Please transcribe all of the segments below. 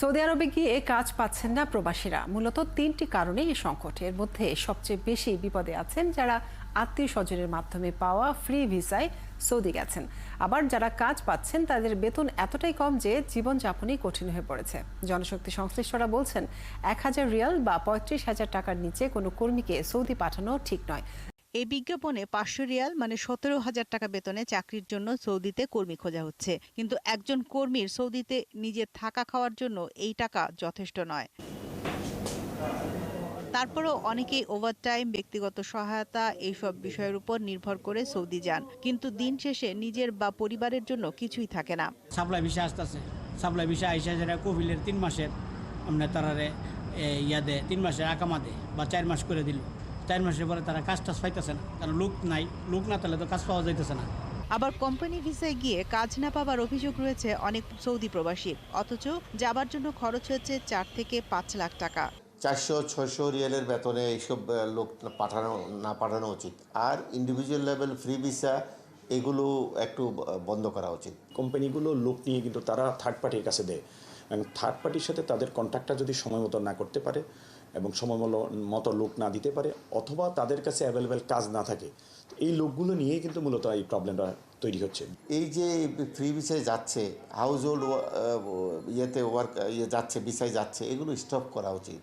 Saudi আরবে গিয়ে কাজ পাচ্ছেন না প্রবাসীরা। মূলত তিনটি কারণে এই সংকট। এর মধ্যে সবচেয়ে বেশি বিপদে আছেন যারা আত্মীয় স্বজনের মাধ্যমে পাওয়া ফ্রি ভিসায় সৌদি গেছেন। আবার যারা কাজ পাচ্ছেন, তাদের বেতন এতটাই কম যে জীবনযাপনই কঠিন হয়ে পড়েছে। জনশক্তি সংশ্লিষ্টরা বলছেন, এক হাজার রিয়াল বা পঁয়ত্রিশ হাজার টাকার নিচে কোনো কর্মীকে সৌদি পাঠানো ঠিক নয়। এই বিজ্ঞাপনে পাঁচশো রিয়াল মানে সতেরো হাজার টাকা বেতনে চাকরির জন্য সৌদিতে কর্মী খোঁজা হচ্ছে। কিন্তু একজন কর্মীর সৌদিতে নিজের থাকা খাওয়ার জন্য এই টাকা যথেষ্ট নয়। তারপরও অনেকেই ওভারটাইম ব্যক্তিগত সহায়তা এইসব বিষয়ের উপর নির্ভর করে সৌদি যান। কিন্তু দিন শেষে নিজের বা পরিবারের জন্য কিছুই থাকে না। সাপ্লাই ভিসা আসতেছে। সাপ্লাই ভিসা আইসা যেটা কোভিলের তিন মাসের আমরা তারারে এ, ইয়া দে তিন মাসের আকামা দে বা চার মাস করে দিল। চার মাসের পরে তারা কাজ টাজ পাইতেছে না। কারণ লোক নাই লোক না তাহলে তো কাজ পাওয়া যাইতেছে না। আবার কোম্পানি ভিসায় গিয়ে কাজ না পাওয়ার অভিযোগ রয়েছে অনেক সৌদি প্রবাসীর অথচ যাবার জন্য খরচ হয়েছে চার থেকে পাঁচ লাখ টাকা। চারশো ছয়শো রিয়ালের বেতনে এইসব লোক পাঠানো না পাঠানো উচিত। আর ইন্ডিভিজুয়াল লেভেল ফ্রি ভিসা এগুলো একটু বন্ধ করা উচিত। কোম্পানিগুলো লোক নিয়ে কিন্তু তারা থার্ড পার্টির কাছে দেয়। এবং থার্ড পার্টির সাথে তাদের কন্ট্রাক্টটা যদি সময় মতো না করতে পারে এবং সময় মতো- লোক না দিতে পারে অথবা তাদের কাছে অ্যাভেলেবেল কাজ না থাকে। এই লোকগুলো নিয়েই কিন্তু মূলত এই প্রবলেমটা তৈরি হচ্ছে। এই যে ফ্রি ভিসায় যাচ্ছে হাউস হোল্ড ইয়েতে ওয়ার্ক ইয়ে যাচ্ছে ভিসায় যাচ্ছে, এগুলো স্টপ করা উচিত।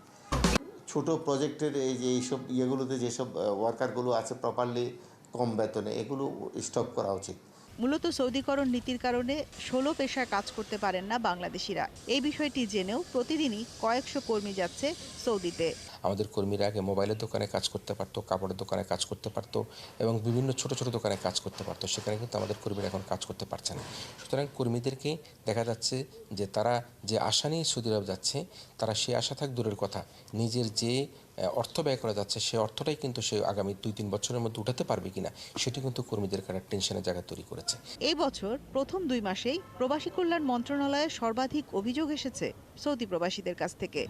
ছোট প্রজেক্টের এই যে এইসব ইয়েগুলোতে যেসব ওয়ার্কারগুলো আছে প্রপারলি কম বেতনে, এগুলো স্টপ করা উচিত। মূলত সৌদিকরণ নীতির কারণে ষোলো পেশায় কাজ করতে পারেন না বাংলাদেশিরা। এই বিষয়টি জেনেও প্রতিদিনই কয়েকশো কর্মী যাচ্ছে সৌদিতে। আমাদের কর্মীরা আগে মোবাইলের দোকানে কাজ করতে পারতো, কাপড়ের দোকানে কাজ করতে পারতো এবং বিভিন্ন ছোট ছোট দোকানে কাজ করতে পারতো। সেখানে কিন্তু আমাদের কর্মীরা এখন কাজ করতে পারছে না। সুতরাং কর্মীদেরকে দেখা যাচ্ছে যে তারা যে আশা নিয়ে সৌদি আরব যাচ্ছে, তারা সে আশা থাক দূরের কথা। নিজের যে অর্থ ব্যয় করা যাচ্ছে, সে অর্থটাই কিন্তু সে আগামী দুই, তিন বছরের মধ্যে উঠাতে পারবে কিনা, সেটি কিন্তু কর্মীদের একটা টেনশনের জায়গা তৈরি করেছে। এই বছর প্রথম দুই মাসেই প্রবাসী কল্যাণ মন্ত্রণালয়ে সর্বাধিক অভিযোগ এসেছে সৌদি প্রবাসীদের কাছ থেকে।